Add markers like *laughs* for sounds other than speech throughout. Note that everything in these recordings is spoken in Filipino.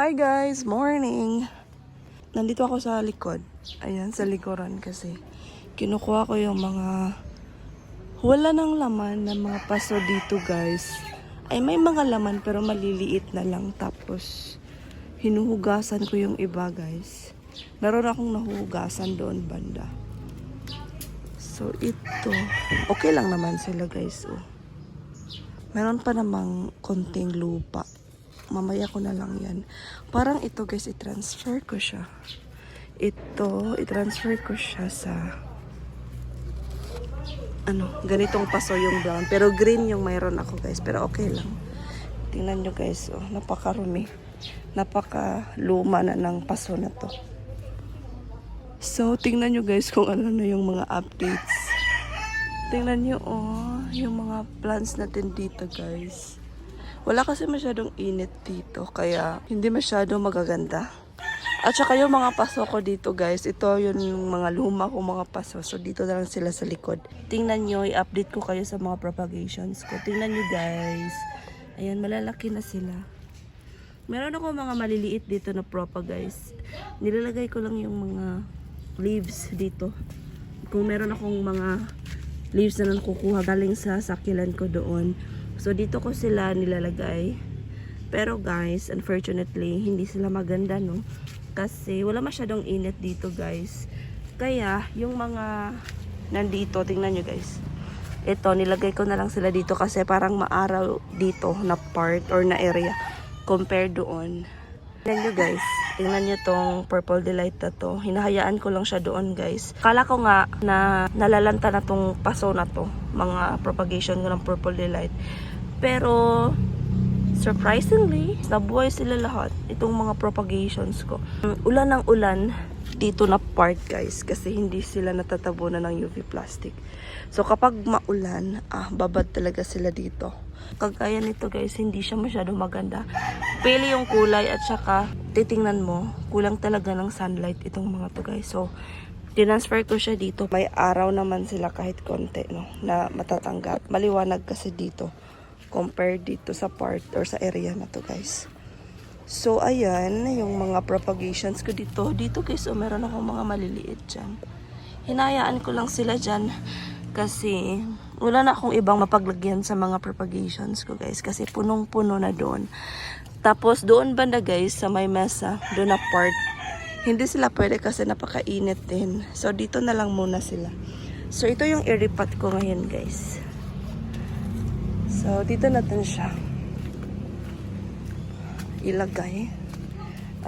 Hi guys, morning. Nandito ako sa likod. Ayan, sa likuran kasi. Kinukuha ko yung mga wala nang laman na mga paso dito guys. Ay may mga laman pero maliliit na lang. Tapos hinuhugasan ko yung iba guys. Meron akong nahuhugasan doon banda. So ito, okay lang naman sila guys. Oh. Meron pa namang konting lupa. Mamaya ko na lang yan. Parang ito guys, i-transfer ko siya. Ito, i-transfer ko siya sa ano, ganitong paso yung brown. Pero green yung mayroon ako guys. Pero okay lang. Tingnan nyo guys, oh, napakarumi. Napaka luma na ng paso na to. So, tingnan nyo guys kung ano na yung mga updates. Tingnan nyo, oh, yung mga plants natin dito guys. Wala kasi masyadong init dito, kaya hindi masyado magaganda. At saka yung mga paso ko dito guys, ito yun yung mga luma kong mga paso. So dito na lang sila sa likod. Tingnan nyo, i-update ko kayo sa mga propagations ko. Tingnan nyo guys. Ayan, malalaki na sila. Meron ako mga maliliit dito na propa guys. Nilalagay ko lang yung mga leaves dito. Kung meron akong mga leaves na nakukuha galing sa sakilan ko doon. So dito ko sila nilalagay. Pero guys, unfortunately, hindi sila maganda no. Kasi wala masyadong init dito guys. Kaya yung mga nandito, tingnan nyo guys. Ito, nilagay ko na lang sila dito kasi parang maaraw dito na part or na area compare doon. Tingnan nyo guys, tingnan nyo tong purple delight na to. Hinahayaan ko lang siya doon guys. Kala ko nga na nalalanta na tong paso na to. Mga propagation ko ng purple delight. Pero surprisingly, nabuhay sila lahat. Itong mga propagations ko. Ulan ng ulan dito na part guys kasi hindi sila natatabunan ng UV plastic. So kapag maulan, ah, babad talaga sila dito. Kagaya nito guys, hindi siya masyado maganda. Pili yung kulay at saka titingnan mo, kulang talaga ng sunlight itong mga to guys. So, Tinransfer ko siya dito. May araw naman sila kahit konti, no, na matatanggap. Maliwanag kasi dito compared dito sa part or sa area na to, guys. So, ayan, yung mga propagations ko dito. Dito, guys, oh, meron akong mga maliliit dyan. Hinayaan ko lang sila dyan kasi wala na akong ibang mapaglagyan sa mga propagations ko, guys. Kasi punong-puno na doon. Tapos, doon banda, guys, sa may mesa, doon na part, hindi sila pwede kasi napakainit din. So, dito na lang muna sila. So, ito yung iripat ko ngayon, guys. So, dito natin siya ilagay.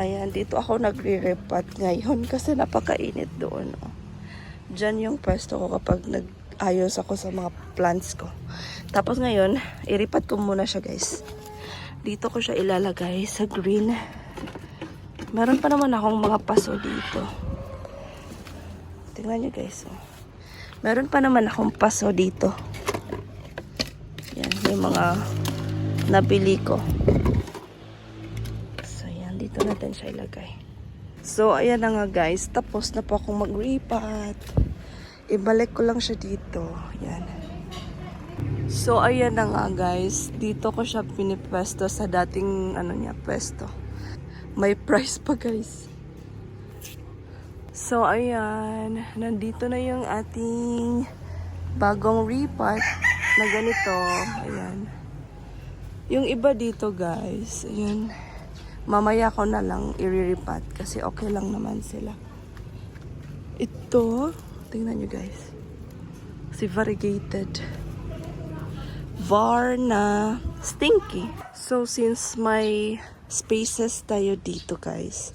Ayan, dito ako nagre-repat ngayon *laughs* kasi napakainit doon. Oh. Diyan yung pwesto ko kapag nag-ayos ako sa mga plants ko. Tapos ngayon, iripat ko muna siya, guys. Dito ko siya ilalagay sa green. Meron pa naman akong mga paso dito. Tingnan nyo guys. Oh. Meron pa naman akong paso dito. Yung mga nabili ko. So, yan. Dito natin siya ilagay. So, ayan na nga guys. Tapos na po akong mag-ripat. Ibalik ko lang siya dito. Yan. So, ayan na nga guys. Dito ko siya pinipwesto sa dating ano niya, pwesto. May price pa guys. So, ayan. Nandito na yung ating bagong repot na ganito. Ayan. Yung iba dito guys. Ayan. Mamaya ko na lang i-repot kasi okay lang naman sila. Ito. Tingnan nyo guys. Si variegated. Varna stinky. So, since may spaces tayo dito guys.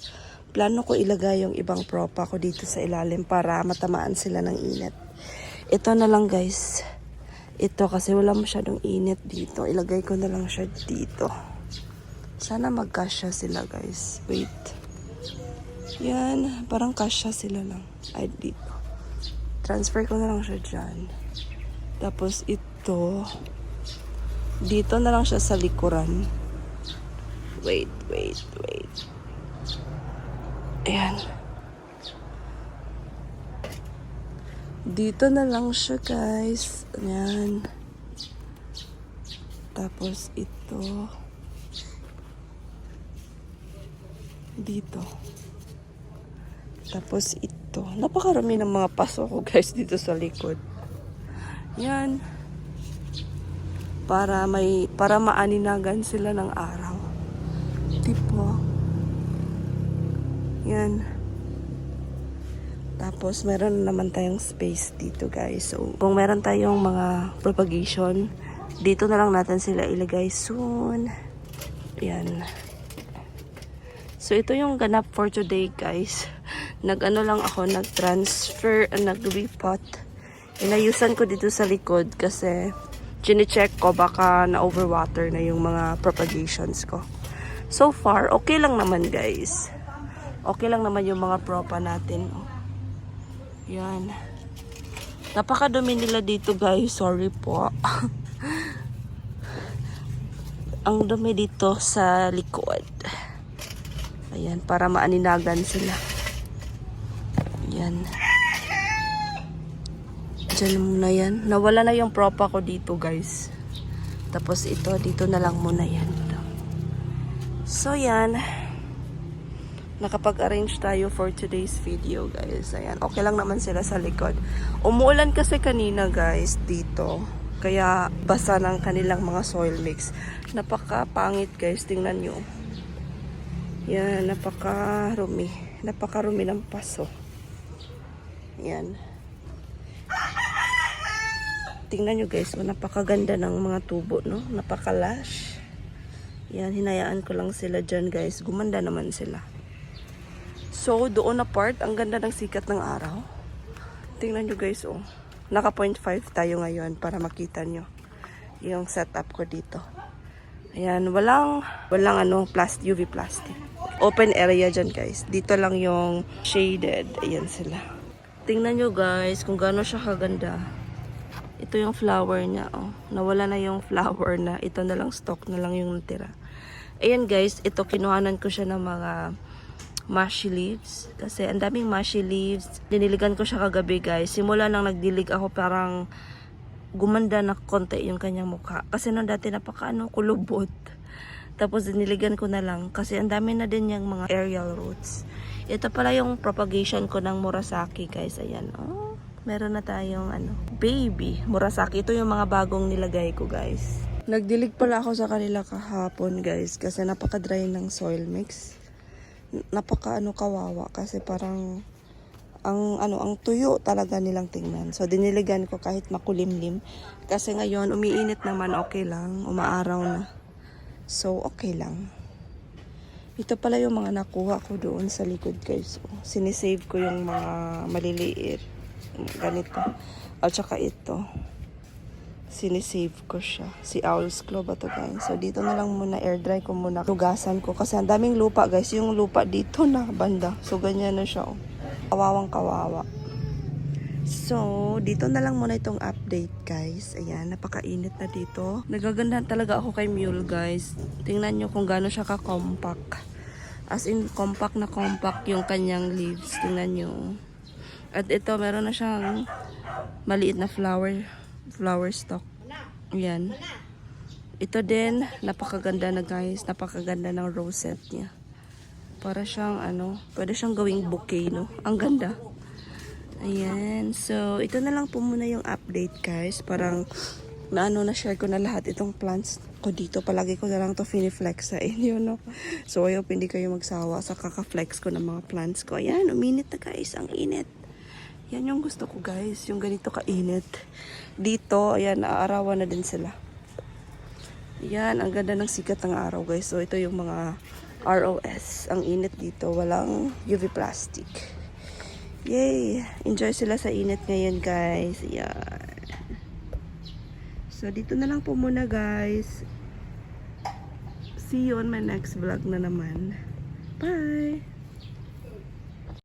Plano ko ilagay yung ibang propa ko dito sa ilalim para matamaan sila ng init. Ito na lang guys. Ito kasi wala masyadong init dito. Ilagay ko na lang siya dito. Sana magkasya sila guys. Wait. Yan. Parang kasya sila lang. Ay dito. Transfer ko na lang siya dyan. Tapos ito. Dito na lang siya sa likuran. Wait, wait, wait. Ayan. Dito na lang siya, guys. Ayan. Tapos ito. Dito. Tapos ito. Napakarami ng mga paso ko guys dito sa likod. Yan. Para may para maaninagan sila ng araw. Tipo. Yan. Tapos meron naman tayong space dito guys. So kung meron tayong mga propagation, dito na lang natin sila ilagay soon. Yan. So ito yung ganap for today guys. Nag-ano lang ako, nag-transfer, uh, nag-repot. Inayusan ko dito sa likod kasi chine-check ko baka na-overwater na yung mga propagations ko. So far, okay lang naman guys. Okay lang naman yung mga propa natin. Yan. Napakadumi nila dito guys. Sorry po. *laughs* Ang dumi dito sa likod. Ayan, para maaninagan sila. Yan. Diyan muna yan. Nawala na yung propa ko dito, guys. Tapos ito, dito na lang muna yan. So, yan. Nakapag-arrange tayo for today's video, guys. Ayan, okay lang naman sila sa likod. Umuulan kasi kanina, guys, dito. Kaya basa ng kanilang mga soil mix. Napaka-pangit, guys. Tingnan nyo. Yan, napaka-rumi. Napaka-rumi ng paso. Yan. Tingnan nyo guys, oh, napakaganda ng mga tubo, no? Napakalash. Yan, hinayaan ko lang sila dyan guys. Gumanda naman sila. So, doon na part, ang ganda ng sikat ng araw. Tingnan nyo guys, oh. Naka 0.5 tayo ngayon para makita nyo yung setup ko dito. Ayan, walang, walang ano, plast, UV plastic. Open area dyan guys. Dito lang yung shaded. Ayan sila. Tingnan nyo guys kung gaano siya kaganda. Ito yung flower niya, oh. Nawala na yung flower na. Ito na lang stock na lang yung natira. Ayan guys, ito kinuhanan ko siya ng mga mushy leaves. Kasi ang daming mushy leaves. Diniligan ko siya kagabi guys. Simula nang nagdilig ako parang gumanda na konti yung kanyang mukha. Kasi nung dati napaka ano, kulubot. Tapos diniligan ko na lang kasi ang dami na din yung mga aerial roots. Ito pala yung propagation ko ng Murasaki guys. Ayan. Oh, meron na tayong ano, baby Murasaki. Ito yung mga bagong nilagay ko guys. Nagdilig pala ako sa kanila kahapon guys kasi napaka-dry ng soil mix. Napaka ano kawawa kasi parang ang ano ang tuyo talaga nilang tingnan. So diniligan ko kahit makulimlim kasi ngayon umiinit naman okay lang, umaaraw na. So okay lang. Ito pala yung mga nakuha ko doon sa likod guys. Oh, sinisave ko yung mga maliliit. Ganito. At saka ito. Sinisave ko siya. Si Owl's Claw ba to guys? So dito na lang muna air dry ko muna. Lugasan ko kasi ang daming lupa guys. Yung lupa dito na banda. So ganyan na siya. Oh. Kawawang kawawa. So, dito na lang muna itong update guys. Ayan, napakainit na dito. Nagagandahan talaga ako kay Mule guys. Tingnan nyo kung gaano siya ka-compact. As in, compact na compact yung kanyang leaves. Tingnan nyo. At ito, meron na siyang maliit na flower flower stalk. Ayan. Ito din, napakaganda na guys. Napakaganda ng rosette niya. Para siyang ano, pwede siyang gawing bouquet, no? Ang ganda. Ayan. So, ito na lang po muna yung update, guys. Parang, naano na share ko na lahat itong plants ko dito. Palagi ko na lang to finiflex sa inyo, no? So, I hope hindi kayo magsawa sa kaka-flex ko ng mga plants ko. Ayan, uminit na guys. Ang init. Yan yung gusto ko, guys. Yung ganito kainit. Dito, ayan, naaarawan na din sila. Yan, ang ganda ng sikat ng araw, guys. So, ito yung mga ROS. Ang init dito. Walang UV plastic. Yay! Enjoy sila sa init ngayon, guys. Yan. So, dito na lang po muna, guys. See you on my next vlog na naman. Bye!